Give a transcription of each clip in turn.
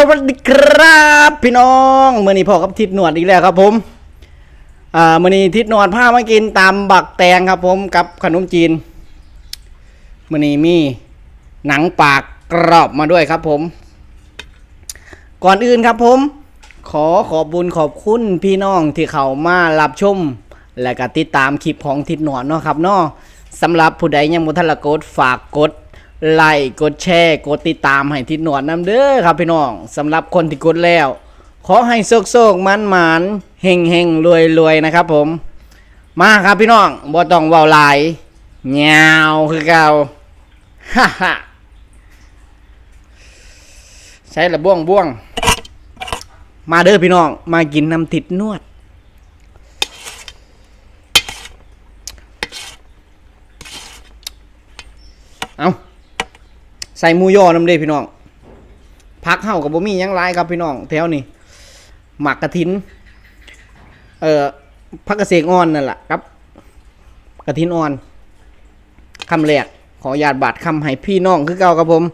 สวัสดีครับ พี่น้องเมื่อนี้พ่อกับทิดหนวดอีกแล้วครับผมอ่ามื่อนี้ทิดหนวดพามากินตามบักแตงครับผมกับขนมจีนเมื่อนี้มีหนังปากกรอบมาด้วยครับผม ก่อนอื่นครับผม ขอขอบบุญขอบคุณพี่น้องที่เขามารับชม และก็ติดตามคลิปของทิดหนวดเนาะครับเนาะสำหรับผู้ใดยังบ่ทันละกดฝากกด ไลค์กดแชร์กดติดตามให้ทิดหนวดนํเด้อครับพี่น้องสำหรับคนที่กดแล้ว ขอให้โชคๆมันมันๆเฮงเฮงรวยรวยๆนะครับผม มาครับพี่น้องบ่ต้องเว้าหลายยาวคือเก่าฮ่าฮ่าใช้ละบ่วงบ่วง มาเด้อพี่น้องมากินน้ำติดนวด เอา ใส่มูยอน้ำเด้พี่น้องพักเฮากับบ่มีหยังหลายครับพี่น้องแถวนี้หมักกระถิน เอ่อพักเกษตรอ่อนนั่นแหละครับ กระถินอ่อนคำแรกขอญาตบาดคำให้พี่น้องคือเก่าครับผม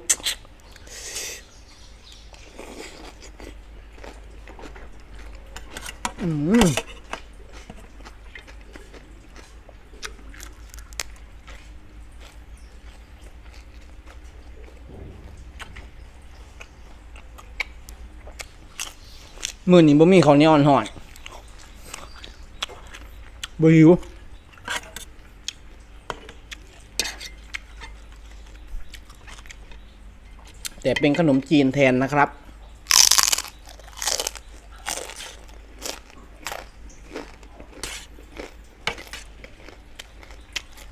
อืม มือนี้บ่มีข้าวเหนียวอ่อนหอดบ่หิวแต่เป็นขนมจีนแทนนะครับ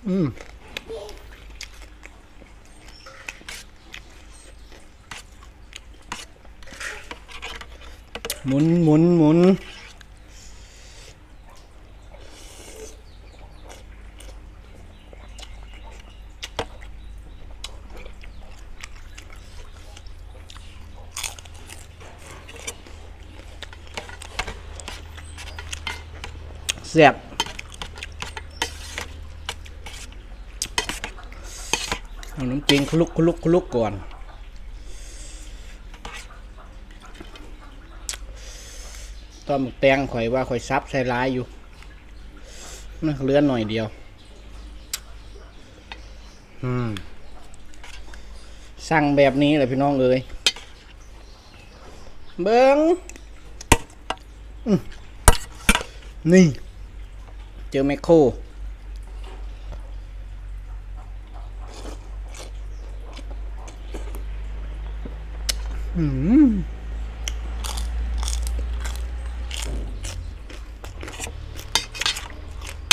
อืม หมุนหมุนหมุนเสียบเอาน้ำจีนคลุกคลุกคลุกก่อน ตอนหมึกแตงข่อยว่าข่อยซับใส่ร้ายอยู่น่าเลือนหน่อยเดียว อืม สั่งแบบนี้เลยพี่น้องเอ้ยเบิ้งอื้อนี่ เจอแมคโครอืม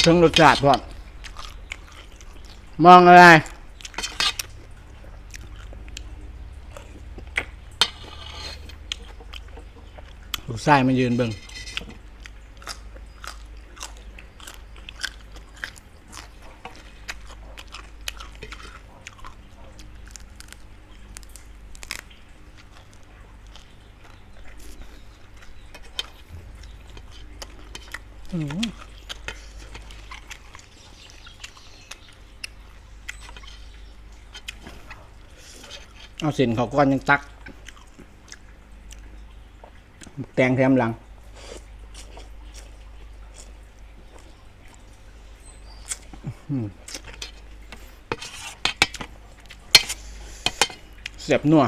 เครื่องรสชาติพอดมองอะไรลูกชายมายืนเบิ่งอืม เอาเส้นเขาก้อนยังตัก แตงแถมหลัง เสียบนัว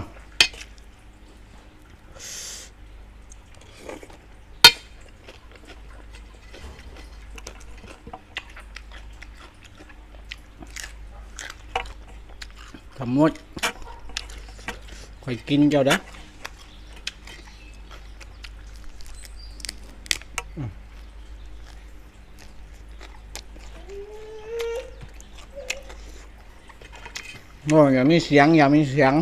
ทำหมดค่ อยกินเจ้าเด้อโอ้ยอย่ามีเสียง อย่ามีเสียง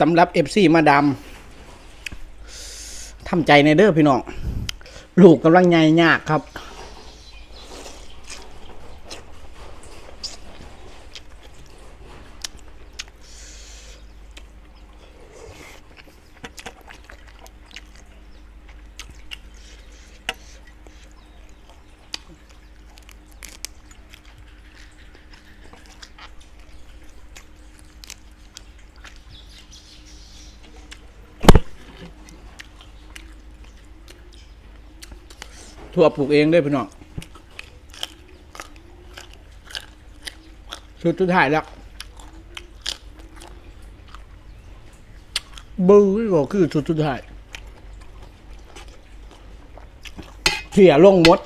สำหรับเอฟซีมาดามทำใจในเด้อพี่น้อง ลูกกำลังใหญ่ยากครับ ทั่วปลูกเองด้วยพี่น้องสุดสุดท้ายแล้วบูก็คือสุดสุดท้ายเสียลงหมด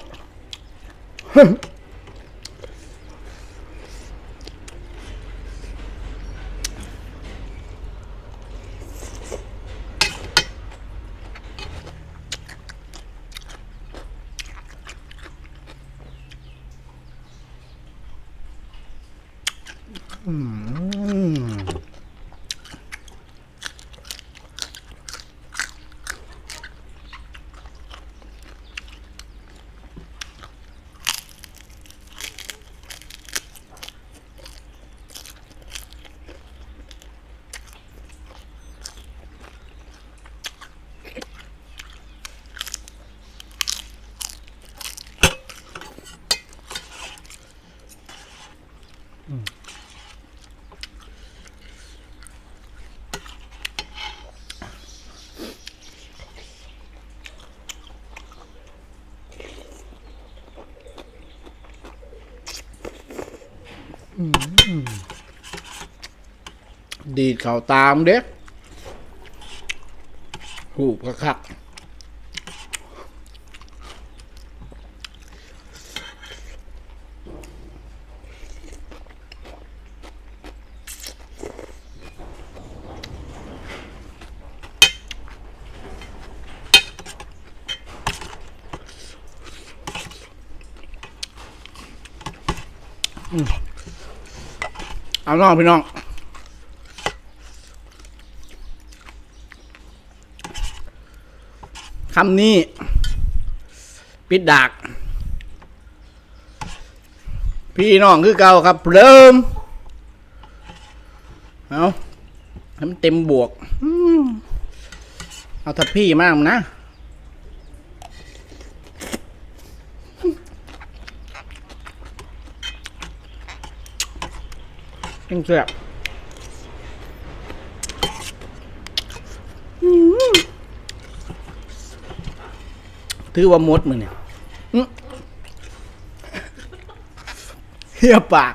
อืม ดีดเข่าตามเด้หูกระคัก เอาน้องพี่น้องคำนี้ ปิดดาก พี่น้องคือเก่าครับ เริ่ม เอาให้มันเต็มบวก เอาทัพพี่มากนะ ยังเสียบอืมถือว่ามดมือเนี่ยเฮียปาก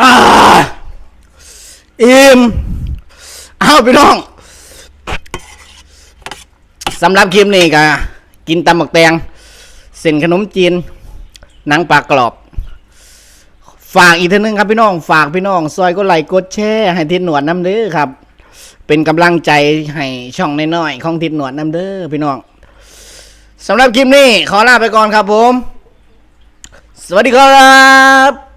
อ่าอิ่มาพี่น้องสำหรับคลิปนี้ก็กินตำบักแตงเส้นขนมจีนหนังปลากรอบ ฝากอีกทีนึงครับพี่น้อง ฝากพี่น้อง ซอยก็ไลค์กดแชร์ให้ทิศหนวดน้ำเด้อครับ เป็นกำลังใจให้ช่องน้อยๆของทิศหนวดน้ำเด้อพี่น้องสำหรับคลิปนี้ขอลาไปก่อนครับผม สวัสดีครับ